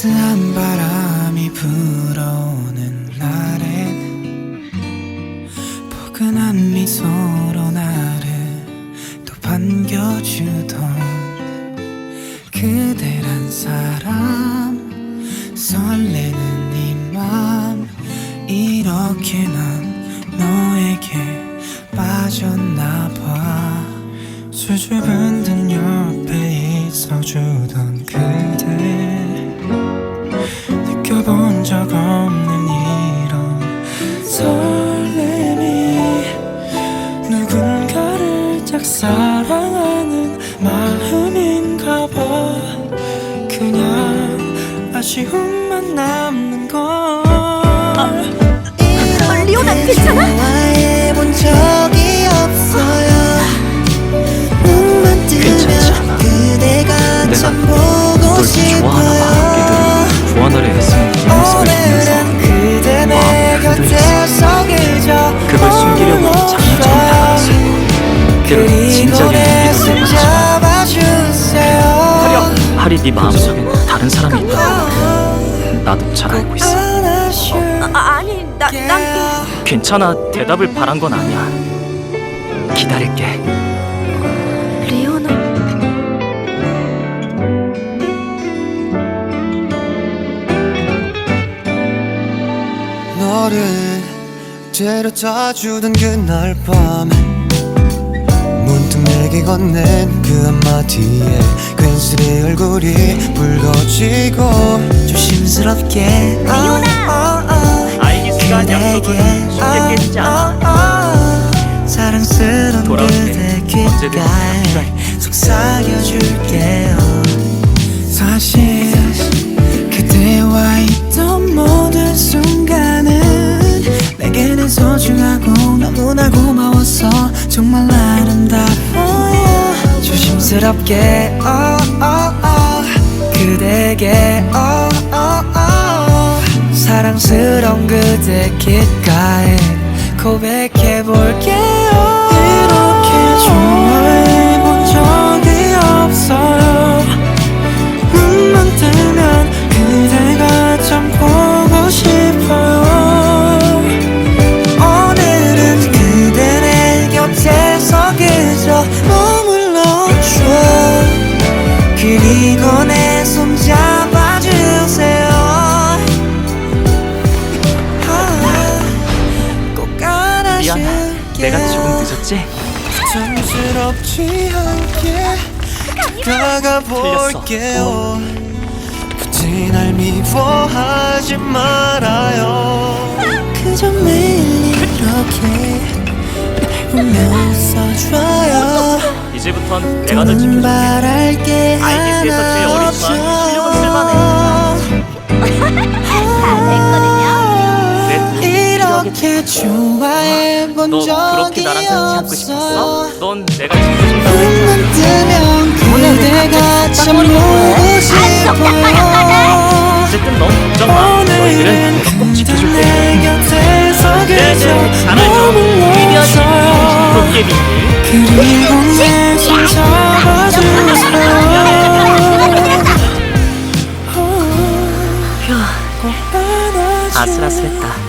따스한 바람이 불어오는 날엔 포근한 미소로 나를 또 반겨주던 그대란 사람 설레는 이맘 이렇게 난 너에게 빠졌나 봐. 수줍은 듯 옆에 있어주던 그 아쉬움만 남는 걸. 어, 리오나 괜찮아? 그대가 내가 널 좋아하나 봐. 걔들은 좋아하는 애였으면 이 모습을 보면서 곁에서 그저 그걸 숨기려고 장난처럼 다가갔어. 진작에 하리 네 마음속엔 다른 걸 나도 잘 알고 있어. 안아줄 아, 아니 나, 난 괜찮아. 대답을 바란 건 아니야. 기다릴게. 너를 데려다 주던 그날 밤에 건넨 그 한마디에 괜스레 얼굴이 붉어지고 조심스럽게. 리오나 알기스가 약속은 쉽게. 않아. 돌아올 때 그대 필요할 속삭여줄게요. 사실 조심스럽게 oh, oh, oh, 그대에게 oh, oh, oh, 사랑스러운 그대 귓가에 고백 늦었지? 촌스럽지 않게 다가 볼게요. 굳이 날 미워하지 말아요. 그저 매일 이렇게 보며 웃어줘요. 이제부턴 내가 널 더는 지켜줄게. 아이디스에서 제일 어리지 좋아해본 너 그렇게 적이 나랑 같이 앉고 싶었어? 없어 넌 내가 지켜준다고 했지. 눈만 뜨면 그대가 참 보고 싶어요 어쨌든 넌 걱정 마. 너희들은 내가 꼭 지켜줄게. 내 곁에서 네네, 그저 잘 알죠. 머물러줘요 도깨비들. 그리고 내손 잡아주세요 아슬아슬했다.